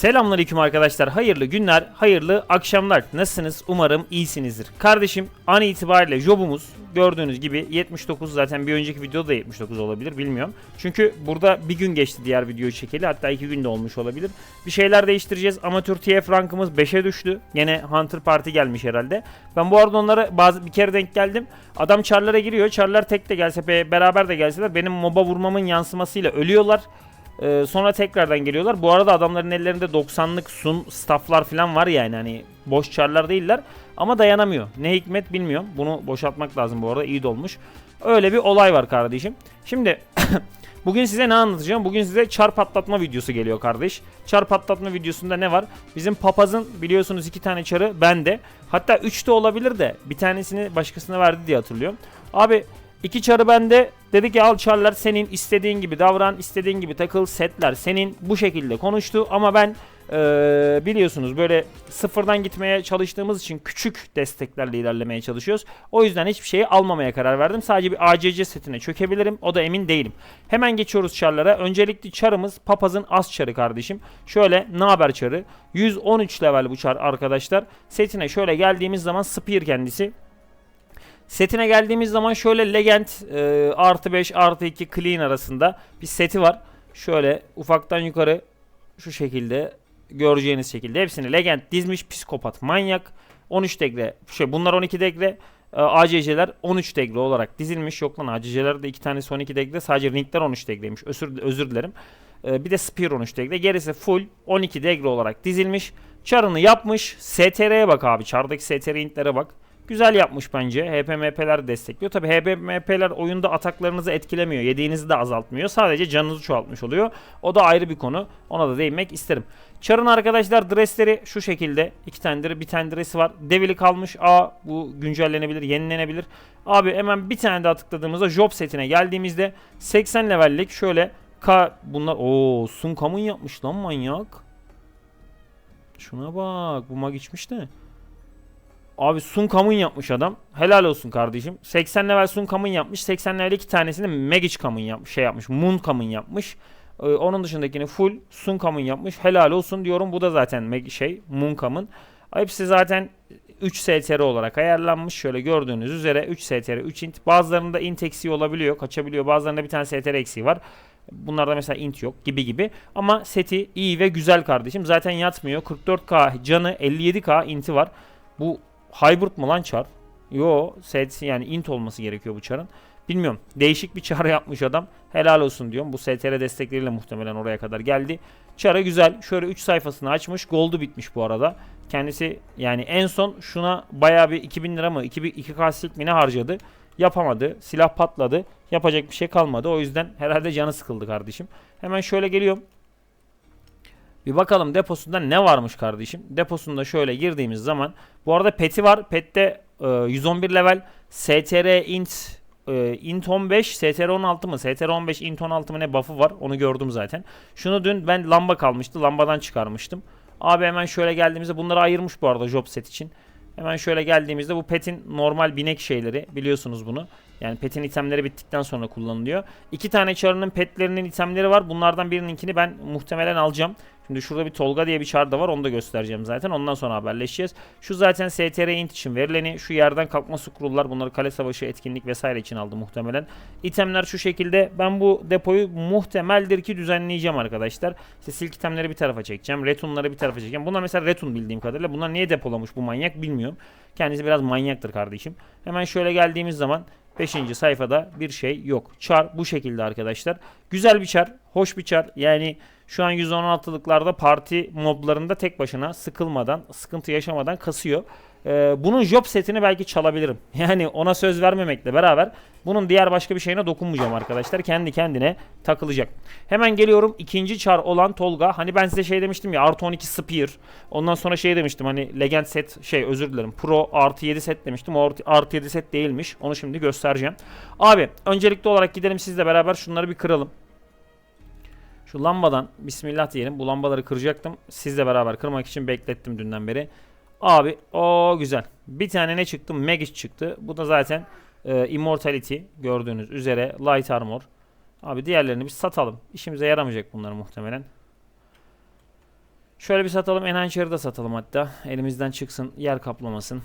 Selamünaleyküm arkadaşlar. Hayırlı günler, hayırlı akşamlar. Nasılsınız? Umarım iyisinizdir. Kardeşim an itibariyle jobumuz gördüğünüz gibi 79 zaten bir önceki videoda da 79 olabilir bilmiyorum. Çünkü burada bir gün geçti diğer videoyu çekeli hatta iki gün de olmuş olabilir. Bir şeyler değiştireceğiz. Amatör TF rankımız 5'e düştü. Yine Hunter Party gelmiş herhalde. Ben bu arada onlara bazı bir kere denk geldim. Adam çarlara giriyor. Çarlar tek de gelse be- beraber de gelseler benim moba vurmamın yansımasıyla ölüyorlar. Ee, sonra tekrardan geliyorlar. Bu arada adamların ellerinde 90'lık sun stafflar falan var yani hani boş çarlar değiller ama dayanamıyor. Ne hikmet bilmiyorum. Bunu boşaltmak lazım bu arada. iyi dolmuş. Öyle bir olay var kardeşim. Şimdi bugün size ne anlatacağım? Bugün size çar patlatma videosu geliyor kardeş. Çar patlatma videosunda ne var? Bizim papazın biliyorsunuz iki tane çarı bende. Hatta üç de olabilir de bir tanesini başkasına verdi diye hatırlıyorum. Abi İki çarı bende. Dedi ki al çarlar senin istediğin gibi davran, istediğin gibi takıl, setler senin bu şekilde konuştu. Ama ben eee, biliyorsunuz böyle sıfırdan gitmeye çalıştığımız için küçük desteklerle ilerlemeye çalışıyoruz. O yüzden hiçbir şeyi almamaya karar verdim. Sadece bir ACC setine çökebilirim. O da emin değilim. Hemen geçiyoruz çarlara. Öncelikli çarımız papazın az çarı kardeşim. Şöyle ne haber çarı? 113 level bu çar arkadaşlar. Setine şöyle geldiğimiz zaman Spear kendisi. Setine geldiğimiz zaman şöyle Legend e, artı 5 artı 2 clean arasında bir seti var. Şöyle ufaktan yukarı şu şekilde göreceğiniz şekilde hepsini Legend dizmiş psikopat manyak 13 degre şey bunlar 12 degre e, ACC'ler 13 degre olarak dizilmiş. Yok lan ACC'ler de iki tanesi 12 degre sadece ringler 13 degreymiş özür, özür dilerim. E, bir de Spear 13 degre gerisi full 12 degre olarak dizilmiş. Char'ını yapmış. STR'ye bak abi. Char'daki STR intlere bak. Güzel yapmış bence. HPMP'ler destekliyor. Tabi HPMP'ler oyunda ataklarınızı etkilemiyor. Yediğinizi de azaltmıyor. Sadece canınızı çoğaltmış oluyor. O da ayrı bir konu. Ona da değinmek isterim. Char'ın arkadaşlar dressleri şu şekilde. iki tanedir bir tane dressi var. Devili kalmış. Aa bu güncellenebilir, yenilenebilir. Abi hemen bir tane daha tıkladığımızda job setine geldiğimizde 80 levellik şöyle K bunlar o Sun Kamun yapmış lan manyak. Şuna bak bu mag içmiş de. Abi Sun Kamun yapmış adam. Helal olsun kardeşim. 80 level Sun Kamun yapmış. 80 level iki tanesini Magic Kamun yapmış. Şey yapmış. Moon Kamun yapmış. Ee, onun dışındakini full Sun Kamun yapmış. Helal olsun diyorum. Bu da zaten Mag- şey Moon Kamun. Hepsi zaten 3 STR olarak ayarlanmış. Şöyle gördüğünüz üzere 3 STR, 3 int. Bazılarında int eksiği olabiliyor. Kaçabiliyor. Bazılarında bir tane STR eksiği var. Bunlarda mesela int yok gibi gibi. Ama seti iyi ve güzel kardeşim. Zaten yatmıyor. 44k canı 57k inti var. Bu hybrid mı lan çar? Yo set yani int olması gerekiyor bu çarın. Bilmiyorum. Değişik bir çar yapmış adam. Helal olsun diyorum. Bu STR destekleriyle muhtemelen oraya kadar geldi. Çarı güzel. Şöyle 3 sayfasını açmış. Gold'u bitmiş bu arada. Kendisi yani en son şuna bayağı bir 2000 lira mı 2 2K silk mi ne harcadı. Yapamadı. Silah patladı. Yapacak bir şey kalmadı. O yüzden herhalde canı sıkıldı kardeşim. Hemen şöyle geliyorum. Bir bakalım deposunda ne varmış kardeşim. Deposunda şöyle girdiğimiz zaman bu arada peti var. Pette e, 111 level STR int e, int 15 STR 16 mı STR 15 int 16 mı ne buff'ı var onu gördüm zaten. Şunu dün ben lamba kalmıştı lambadan çıkarmıştım. Abi hemen şöyle geldiğimizde bunları ayırmış bu arada job set için. Hemen şöyle geldiğimizde bu petin normal binek şeyleri biliyorsunuz bunu. Yani petin itemleri bittikten sonra kullanılıyor. İki tane çarının petlerinin itemleri var. Bunlardan birininkini ben muhtemelen alacağım. Şimdi şurada bir Tolga diye bir çar da var. Onu da göstereceğim zaten. Ondan sonra haberleşeceğiz. Şu zaten STR int için verileni. Şu yerden kalkma scroll'lar. Bunları kale savaşı, etkinlik vesaire için aldı muhtemelen. İtemler şu şekilde. Ben bu depoyu muhtemeldir ki düzenleyeceğim arkadaşlar. İşte silk itemleri bir tarafa çekeceğim. Retunları bir tarafa çekeceğim. Bunlar mesela retun bildiğim kadarıyla. Bunlar niye depolamış bu manyak bilmiyorum. Kendisi biraz manyaktır kardeşim. Hemen şöyle geldiğimiz zaman 5. sayfada bir şey yok. Char bu şekilde arkadaşlar. Güzel bir char, hoş bir char. Yani şu an 116'lıklarda parti moblarında tek başına sıkılmadan, sıkıntı yaşamadan kasıyor. Ee, bunun job setini belki çalabilirim. Yani ona söz vermemekle beraber bunun diğer başka bir şeyine dokunmayacağım arkadaşlar. Kendi kendine takılacak. Hemen geliyorum ikinci çar olan Tolga. Hani ben size şey demiştim ya artı 12 Spear. Ondan sonra şey demiştim hani Legend set şey özür dilerim. Pro artı 7 set demiştim. O artı 7 set değilmiş. Onu şimdi göstereceğim. Abi öncelikli olarak gidelim sizle beraber şunları bir kıralım. Şu lambadan bismillah diyelim. Bu lambaları kıracaktım. Sizle beraber kırmak için beklettim dünden beri. Abi o güzel. Bir tane ne çıktı? Magic çıktı. Bu da zaten e, Immortality gördüğünüz üzere Light Armor. Abi diğerlerini bir satalım. İşimize yaramayacak bunlar muhtemelen. Şöyle bir satalım. Enhancer'ı da satalım hatta. Elimizden çıksın. Yer kaplamasın.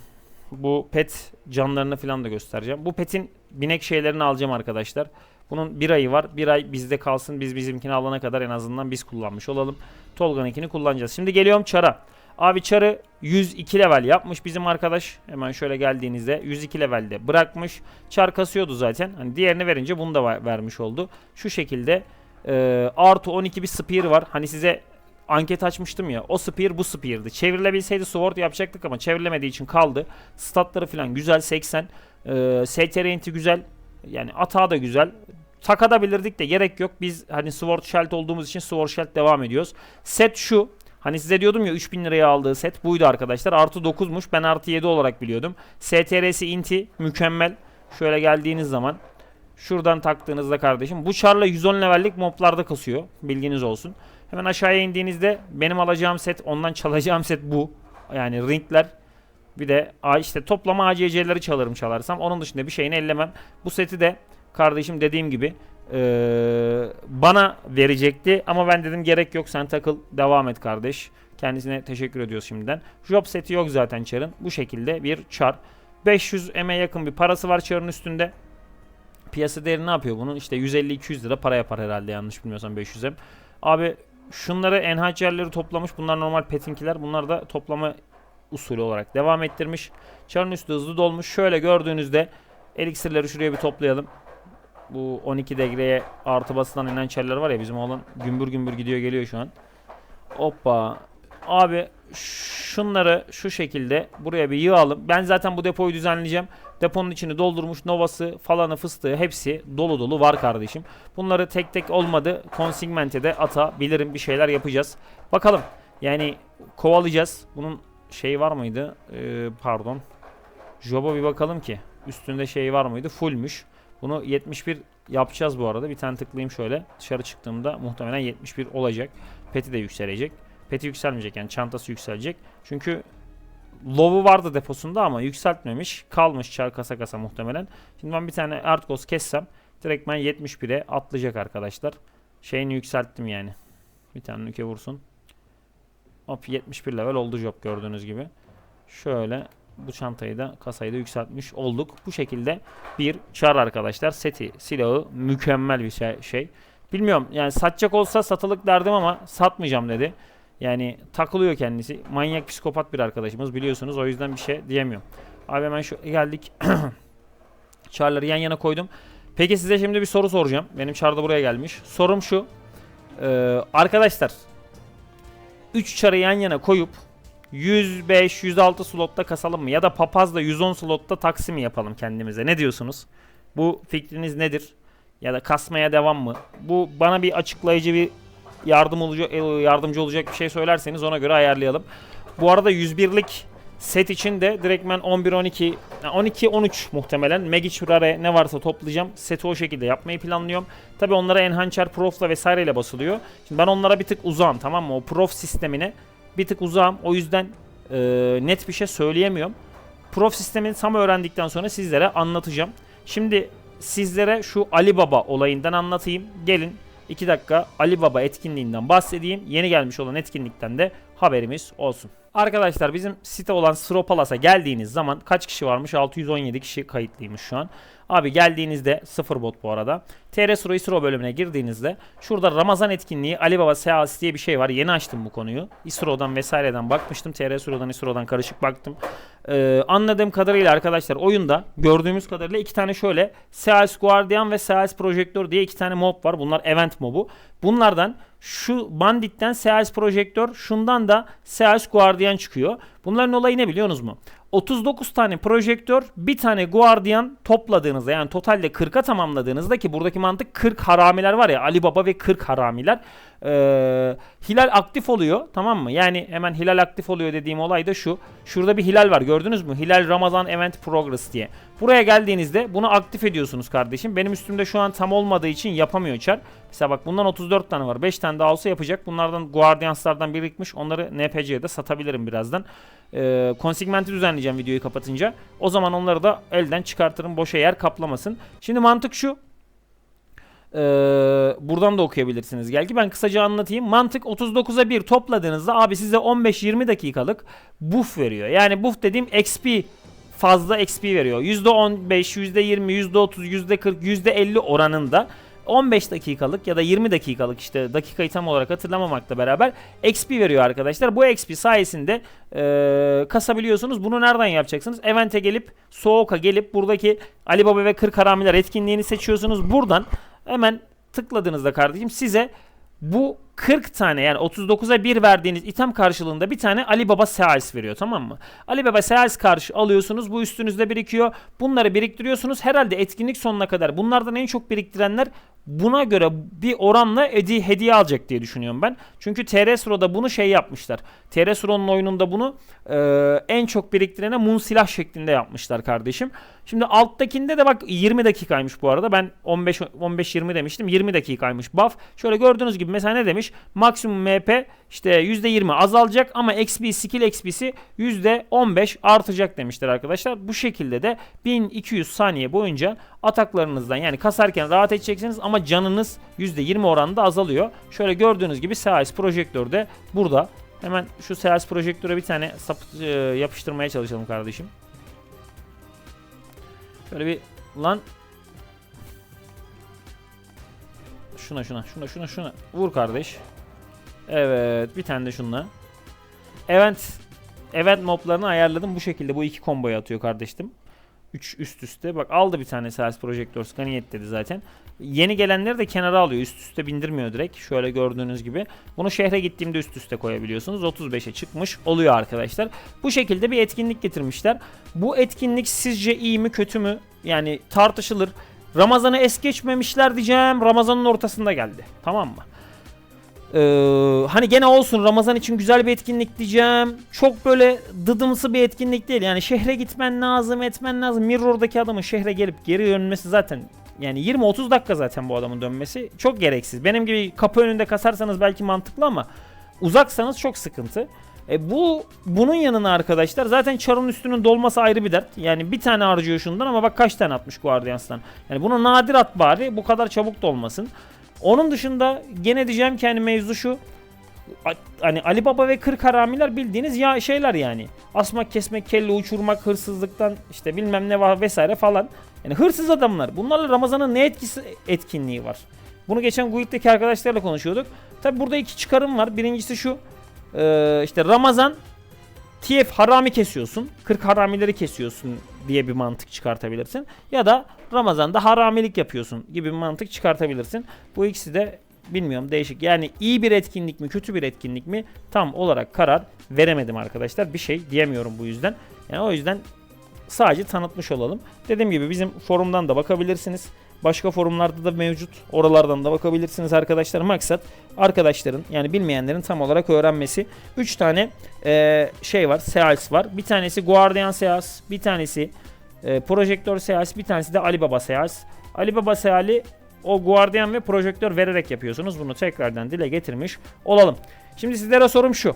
Bu pet canlarını falan da göstereceğim. Bu petin binek şeylerini alacağım arkadaşlar. Bunun bir ayı var. Bir ay bizde kalsın. Biz bizimkini alana kadar en azından biz kullanmış olalım. Tolga'nınkini kullanacağız. Şimdi geliyorum Çar'a. Abi Çar'ı 102 level yapmış bizim arkadaş. Hemen şöyle geldiğinizde 102 levelde bırakmış. Çar kasıyordu zaten. Hani diğerini verince bunu da ver- vermiş oldu. Şu şekilde e, artı 12 bir spear var. Hani size anket açmıştım ya. O spear bu spear'dı. Çevrilebilseydi sword yapacaktık ama çevrilemediği için kaldı. Statları falan güzel 80. E, STR güzel. Yani atağı da güzel. Takadabilirdik de gerek yok. Biz hani Sword Shield olduğumuz için Sword Shield devam ediyoruz. Set şu. Hani size diyordum ya 3000 liraya aldığı set buydu arkadaşlar. Artı 9'muş. Ben artı 7 olarak biliyordum. STR'si inti mükemmel. Şöyle geldiğiniz zaman şuradan taktığınızda kardeşim bu charla 110 levellik moblarda kasıyor. Bilginiz olsun. Hemen aşağıya indiğinizde benim alacağım set ondan çalacağım set bu. Yani ringler bir de işte toplama ACC'leri çalarım çalarsam. Onun dışında bir şeyini ellemem. Bu seti de kardeşim dediğim gibi eee, bana verecekti. Ama ben dedim gerek yok sen takıl devam et kardeş. Kendisine teşekkür ediyoruz şimdiden. Job seti yok zaten Char'ın. Bu şekilde bir Char. 500 M'e yakın bir parası var Char'ın üstünde. Piyasa değeri ne yapıyor bunun? İşte 150-200 lira para yapar herhalde yanlış bilmiyorsam 500 M. Abi şunları enhancerleri toplamış. Bunlar normal petinkiler. Bunlar da toplama usulü olarak devam ettirmiş. Çarın üstü hızlı dolmuş. Şöyle gördüğünüzde eliksirleri şuraya bir toplayalım. Bu 12 degreye artı basılan enhancerler var ya bizim oğlan gümbür gümbür gidiyor geliyor şu an. Hoppa. Abi şunları şu şekilde buraya bir yığalım. Ben zaten bu depoyu düzenleyeceğim. Deponun içini doldurmuş Nova'sı falanı fıstığı hepsi dolu dolu var kardeşim. Bunları tek tek olmadı. Consignment'e de atabilirim bir şeyler yapacağız. Bakalım. Yani kovalayacağız. Bunun şey var mıydı? Ee, pardon. Job'a bir bakalım ki. Üstünde şey var mıydı? Fullmüş. Bunu 71 yapacağız bu arada. Bir tane tıklayayım şöyle. Dışarı çıktığımda muhtemelen 71 olacak. Peti de yükselecek. Peti yükselmeyecek yani çantası yükselecek. Çünkü Low'u vardı deposunda ama yükseltmemiş. Kalmış çar kasa kasa muhtemelen. Şimdi ben bir tane Artgos kessem direkt ben 71'e atlayacak arkadaşlar. Şeyini yükselttim yani. Bir tane nüke vursun. Hop 71 level oldu job gördüğünüz gibi. Şöyle bu çantayı da kasayı da yükseltmiş olduk. Bu şekilde bir çar arkadaşlar. Seti, silahı mükemmel bir şey. şey. Bilmiyorum yani satacak olsa satılık derdim ama satmayacağım dedi. Yani takılıyor kendisi. Manyak psikopat bir arkadaşımız biliyorsunuz. O yüzden bir şey diyemiyorum. Abi hemen şu geldik. Çarları yan yana koydum. Peki size şimdi bir soru soracağım. Benim çar da buraya gelmiş. Sorum şu. Ee, arkadaşlar 3 çarı yan yana koyup 105 106 slotta kasalım mı? Ya da papazla 110 slotta taksim yapalım kendimize. Ne diyorsunuz? Bu fikriniz nedir? Ya da kasmaya devam mı? Bu bana bir açıklayıcı bir yardım olacak e, yardımcı olacak bir şey söylerseniz ona göre ayarlayalım. Bu arada 101'lik set için de direktmen 11 12 12 13 muhtemelen Magic Rare ne varsa toplayacağım. Seti o şekilde yapmayı planlıyorum. Tabi onlara Enhancer Prof'la vesaireyle basılıyor. Şimdi ben onlara bir tık uzağım tamam mı? O Prof sistemine bir tık uzağım. O yüzden e, net bir şey söyleyemiyorum. Prof sistemini tam öğrendikten sonra sizlere anlatacağım. Şimdi sizlere şu Ali Baba olayından anlatayım. Gelin 2 dakika Ali Baba etkinliğinden bahsedeyim. Yeni gelmiş olan etkinlikten de haberimiz olsun. Arkadaşlar bizim site olan Sropalas'a geldiğiniz zaman kaç kişi varmış? 617 kişi kayıtlıymış şu an. Abi geldiğinizde sıfır bot bu arada. TR Sro İsro bölümüne girdiğinizde şurada Ramazan etkinliği Ali Baba Seasi diye bir şey var. Yeni açtım bu konuyu. İsro'dan vesaireden bakmıştım. TR Sro'dan İsro'dan karışık baktım. Ee, anladığım kadarıyla arkadaşlar oyunda gördüğümüz kadarıyla iki tane şöyle Seas Guardian ve Seas Projektör diye iki tane mob var. Bunlar event mobu. Bunlardan şu Bandit'ten Seas Projektör, şundan da Seas Guardian çıkıyor. Bunların olayı ne biliyorsunuz mu? 39 tane projektör, bir tane guardian topladığınızda yani totalde 40'a tamamladığınızda ki buradaki mantık 40 haramiler var ya Ali Baba ve 40 haramiler. Ee, hilal aktif oluyor tamam mı? Yani hemen hilal aktif oluyor dediğim olay da şu. Şurada bir hilal var gördünüz mü? Hilal Ramazan Event Progress diye. Buraya geldiğinizde bunu aktif ediyorsunuz kardeşim. Benim üstümde şu an tam olmadığı için yapamıyor çar. Mesela bak bundan 34 tane var. 5 tane daha olsa yapacak. Bunlardan Guardians'lardan birikmiş. Onları NPC'ye de satabilirim birazdan. Ee, konsigmenti düzenleyeceğim videoyu kapatınca. O zaman onları da elden çıkartırım. Boşa yer kaplamasın. Şimdi mantık şu. Ee, buradan da okuyabilirsiniz. Belki ben kısaca anlatayım. Mantık 39'a 1 topladığınızda abi size 15-20 dakikalık buff veriyor. Yani buff dediğim XP fazla XP veriyor. %15, %20, %30, %40, %50 oranında 15 dakikalık ya da 20 dakikalık işte dakikayı tam olarak hatırlamamakla beraber XP veriyor arkadaşlar. Bu XP sayesinde eee, kasabiliyorsunuz. Bunu nereden yapacaksınız? Event'e gelip Soğuk'a gelip buradaki Ali Baba ve 40 Haramiler etkinliğini seçiyorsunuz. Buradan hemen tıkladığınızda kardeşim size bu 40 tane yani 39'a 1 verdiğiniz item karşılığında bir tane Ali Baba Seals veriyor tamam mı? Ali Baba Seals karşı alıyorsunuz bu üstünüzde birikiyor. Bunları biriktiriyorsunuz. Herhalde etkinlik sonuna kadar bunlardan en çok biriktirenler buna göre bir oranla hediye, hediye alacak diye düşünüyorum ben. Çünkü TRSRO'da bunu şey yapmışlar. TRSRO'nun oyununda bunu e, en çok biriktirene mun silah şeklinde yapmışlar kardeşim. Şimdi alttakinde de bak 20 dakikaymış bu arada. Ben 15 15 20 demiştim. 20 dakikaymış buff. Şöyle gördüğünüz gibi mesela ne demiş? Maksimum MP işte %20 azalacak ama XP skill XP'si %15 artacak demişler arkadaşlar. Bu şekilde de 1200 saniye boyunca ataklarınızdan yani kasarken rahat edeceksiniz ama canınız %20 oranında azalıyor. Şöyle gördüğünüz gibi Seas projektör de burada. Hemen şu Seas projektöre bir tane sap, e, yapıştırmaya çalışalım kardeşim. Şöyle bir lan şuna şuna şuna şuna şuna vur kardeş. Evet bir tane de şunla. Event event moblarını ayarladım bu şekilde bu iki komboyu atıyor kardeşim. 3 üst üste. Bak aldı bir tane Sales Projector Scaniyet dedi zaten. Yeni gelenleri de kenara alıyor. Üst üste bindirmiyor direkt. Şöyle gördüğünüz gibi. Bunu şehre gittiğimde üst üste koyabiliyorsunuz. 35'e çıkmış oluyor arkadaşlar. Bu şekilde bir etkinlik getirmişler. Bu etkinlik sizce iyi mi kötü mü? Yani tartışılır. Ramazan'ı es geçmemişler diyeceğim. Ramazan'ın ortasında geldi. Tamam mı? Ee, hani gene olsun Ramazan için güzel bir etkinlik diyeceğim. Çok böyle dıdımsı bir etkinlik değil. Yani şehre gitmen lazım, etmen lazım. Mirror'daki adamın şehre gelip geri dönmesi zaten yani 20-30 dakika zaten bu adamın dönmesi çok gereksiz. Benim gibi kapı önünde kasarsanız belki mantıklı ama uzaksanız çok sıkıntı. E bu bunun yanına arkadaşlar zaten çarın üstünün dolması ayrı bir dert. Yani bir tane harcıyor şundan ama bak kaç tane atmış Guardians'tan. Yani bunu nadir at bari bu kadar çabuk dolmasın. Onun dışında gene diyeceğim ki hani mevzu şu. Hani Ali Baba ve 40 haramiler bildiğiniz ya şeyler yani. Asmak, kesmek, kelle uçurmak, hırsızlıktan işte bilmem ne var vesaire falan. Yani hırsız adamlar. Bunlarla Ramazan'ın ne etkisi etkinliği var? Bunu geçen Guild'deki arkadaşlarla konuşuyorduk. Tabi burada iki çıkarım var. Birincisi şu. Ee, işte Ramazan TF harami kesiyorsun. 40 haramileri kesiyorsun diye bir mantık çıkartabilirsin. Ya da Ramazan'da haramilik yapıyorsun gibi bir mantık çıkartabilirsin. Bu ikisi de bilmiyorum değişik. Yani iyi bir etkinlik mi kötü bir etkinlik mi tam olarak karar veremedim arkadaşlar. Bir şey diyemiyorum bu yüzden. Yani o yüzden sadece tanıtmış olalım. Dediğim gibi bizim forumdan da bakabilirsiniz. Başka forumlarda da mevcut. Oralardan da bakabilirsiniz arkadaşlar. Maksat arkadaşların yani bilmeyenlerin tam olarak öğrenmesi. 3 tane e, şey var. Seals var. Bir tanesi Guardian Seals. Bir tanesi e, Projektör Seals. Bir tanesi de Ali Baba Seals. Ali Baba Seal'i o Guardian ve projektör vererek yapıyorsunuz. Bunu tekrardan dile getirmiş olalım. Şimdi sizlere sorum şu.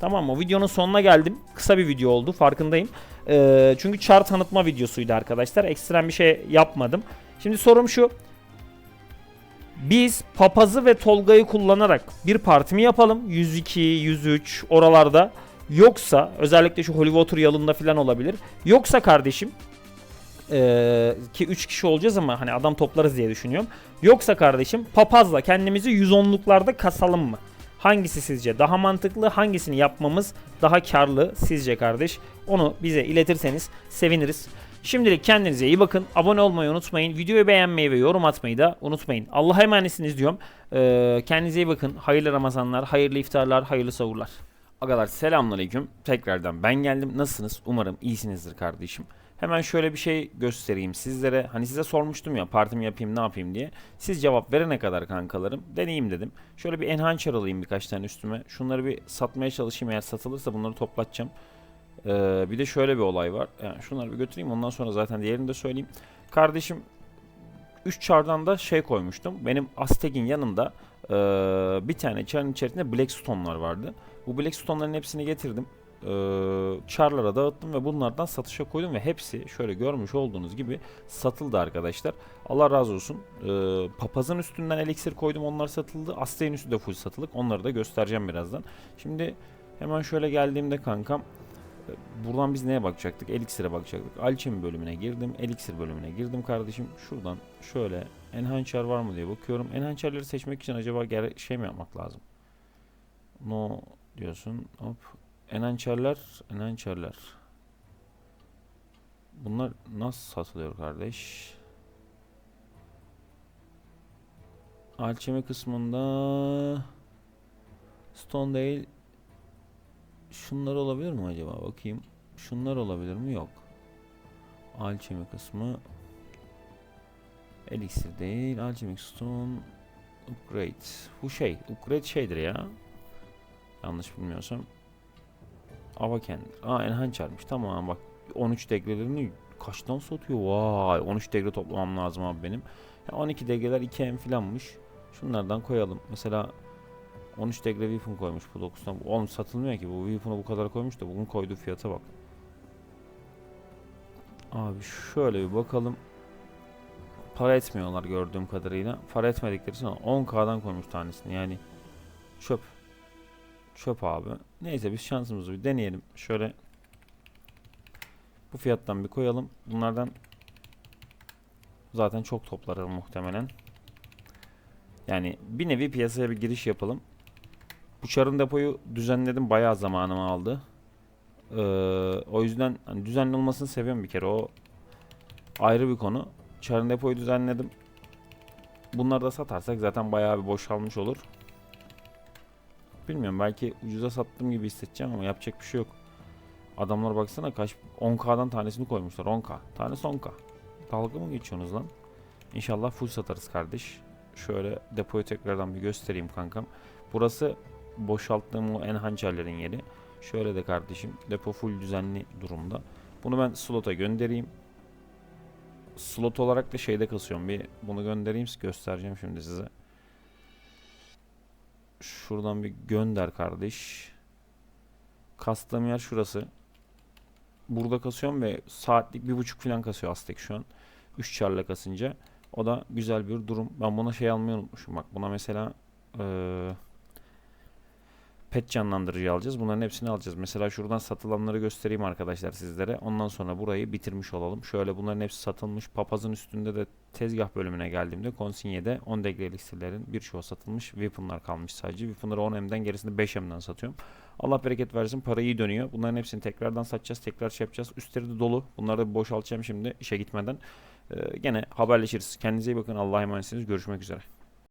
Tamam mı? Videonun sonuna geldim. Kısa bir video oldu farkındayım. Ee, çünkü chart tanıtma videosuydu arkadaşlar. Ekstrem bir şey yapmadım. Şimdi sorum şu. Biz Papaz'ı ve Tolga'yı kullanarak bir parti mi yapalım? 102, 103 oralarda. Yoksa özellikle şu Hollywood yalında falan olabilir. Yoksa kardeşim ee, ki 3 kişi olacağız ama hani adam toplarız diye düşünüyorum. Yoksa kardeşim papazla kendimizi 110'luklarda kasalım mı? Hangisi sizce daha mantıklı? Hangisini yapmamız daha karlı sizce kardeş? Onu bize iletirseniz seviniriz. Şimdilik kendinize iyi bakın. Abone olmayı unutmayın. Videoyu beğenmeyi ve yorum atmayı da unutmayın. Allah'a emanetsiniz diyorum. Ee, kendinize iyi bakın. Hayırlı Ramazanlar, hayırlı iftarlar, hayırlı sahurlar. Agalar selamünaleyküm. Tekrardan ben geldim. Nasılsınız? Umarım iyisinizdir kardeşim. Hemen şöyle bir şey göstereyim sizlere. Hani size sormuştum ya partimi yapayım ne yapayım diye. Siz cevap verene kadar kankalarım deneyeyim dedim. Şöyle bir enhancer alayım birkaç tane üstüme. Şunları bir satmaya çalışayım eğer satılırsa bunları toplatacağım. Ee, bir de şöyle bir olay var. Yani şunları bir götüreyim ondan sonra zaten diğerini de söyleyeyim. Kardeşim 3 çardan da şey koymuştum. Benim Aztek'in yanında ee, bir tane çarın içerisinde Blackstone'lar vardı. Bu Blackstone'ların hepsini getirdim. e, çarlara dağıttım ve bunlardan satışa koydum ve hepsi şöyle görmüş olduğunuz gibi satıldı arkadaşlar. Allah razı olsun. E, papazın üstünden eliksir koydum onlar satıldı. Asteğin üstü de full satılık. Onları da göstereceğim birazdan. Şimdi hemen şöyle geldiğimde kankam e, Buradan biz neye bakacaktık? Elixir'e bakacaktık. Alchemy bölümüne girdim. Elixir bölümüne girdim kardeşim. Şuradan şöyle Enhancer var mı diye bakıyorum. Enhancer'leri seçmek için acaba şey mi yapmak lazım? No diyorsun. Hop. Enhancer'ler, Enhancer'ler. Bunlar nasıl satılıyor kardeş? Alchemy kısmında Stone değil Şunlar olabilir mi acaba? Bakayım. Şunlar olabilir mi? Yok. Alchemy kısmı Elixir değil. Alchemic Stone Upgrade. Bu şey. Upgrade şeydir ya. Yanlış bilmiyorsam. Avaken. Aa Enhancer'miş. Tamam bak. 13 degrelerini kaçtan satıyor? Vay. 13 degre toplamam lazım abi benim. Ya 12 degreler 2M filanmış. Şunlardan koyalım. Mesela 13 degre Weapon koymuş bu 9'dan. Oğlum satılmıyor ki bu Weapon'u bu kadar koymuş da bugün koyduğu fiyata bak. Abi şöyle bir bakalım. Para etmiyorlar gördüğüm kadarıyla. Para etmedikleri için 10k'dan koymuş tanesini yani. Çöp. Çöp abi. Neyse biz şansımızı bir deneyelim. Şöyle bu fiyattan bir koyalım. Bunlardan zaten çok toplarız muhtemelen. Yani bir nevi piyasaya bir giriş yapalım. Bu çarın depoyu düzenledim. Bayağı zamanımı aldı. Ee, o yüzden hani düzenli olmasını seviyorum bir kere. O ayrı bir konu. Çarın depoyu düzenledim. Bunları da satarsak zaten bayağı bir boşalmış olur. Bilmiyorum belki ucuza sattığım gibi hissedeceğim ama yapacak bir şey yok. Adamlar baksana kaç 10k'dan tanesini koymuşlar 10k. Tanesi 10k. Dalga mı geçiyorsunuz lan? İnşallah full satarız kardeş. Şöyle depoyu tekrardan bir göstereyim kankam. Burası boşalttığım o enhancerlerin yeri. Şöyle de kardeşim depo full düzenli durumda. Bunu ben slota göndereyim. Slot olarak da şeyde kasıyorum. Bir bunu göndereyim göstereceğim şimdi size. Şuradan bir gönder kardeş. Kastığım yer şurası. Burada kasıyorum ve saatlik bir buçuk falan kasıyor Aztek şu an. 3 çarla kasınca. O da güzel bir durum. Ben buna şey almayı unutmuşum. Bak buna mesela eee pet canlandırıcı alacağız. Bunların hepsini alacağız. Mesela şuradan satılanları göstereyim arkadaşlar sizlere. Ondan sonra burayı bitirmiş olalım. Şöyle bunların hepsi satılmış. Papazın üstünde de tezgah bölümüne geldiğimde konsinyede 10 degreli iksirlerin birçoğu satılmış. Weapon'lar kalmış sadece. Weapon'ları 10M'den gerisini 5M'den satıyorum. Allah bereket versin. Para iyi dönüyor. Bunların hepsini tekrardan satacağız. Tekrar şey yapacağız. Üstleri de dolu. Bunları da bir boşaltacağım şimdi işe gitmeden. Ee, gene haberleşiriz. Kendinize iyi bakın. Allah'a emanetsiniz. Görüşmek üzere.